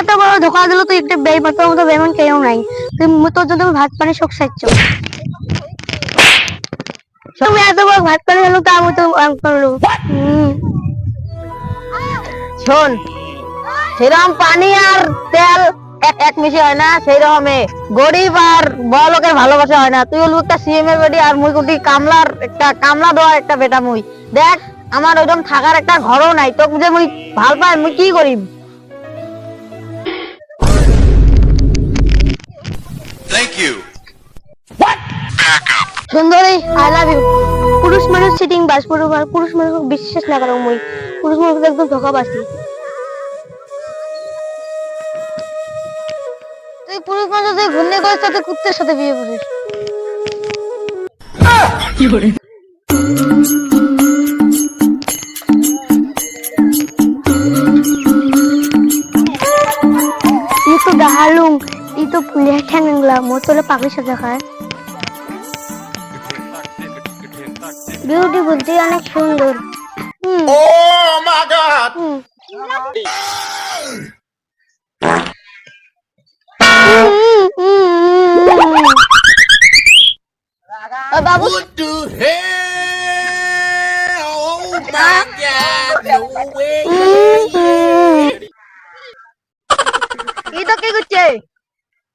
এত বড় ধোকা দিল, তুই একটা মতো কেউ নাই। ভাত পানি শোক তুমি এত বড় ভাত পানি হলো তা করল শোন পানি আর তেল এক এক মিশে হয় না সেই রকমে গরিব আর বড় লোকের ভালোবাসা হয় না। তুই হলু একটা সিএম এর বেটি আর মুই কোটি কামলার একটা, কামলা দেওয়ার একটা বেটা মুই। দেখ, আমার ওইরকম থাকার একটা ঘরও নাই, তোকে যে মুই ভালো পাই, মুই কি করিম? You. সুন্দরী আই লাভ ইউ পুরুষ মানুষ সিটিং বাস পুরুষ পুরুষ মানুষ বিশ্বাস না করো মুই। পুরুষ মানুষ একদম ধোকা বাসি। তুই পুরুষ মানুষ যদি ঘুরনে করিস তাতে কুত্তের সাথে বিয়ে করিস। ই তো ডাহালুং ই তো লেখা নেংলা মোতলে পাখির সাথে খায় বিউটিফুল তুই অনেক সুন্দর হুম Oh my god! Babu What the hell? Oh my god! No way! কি তো কি করছে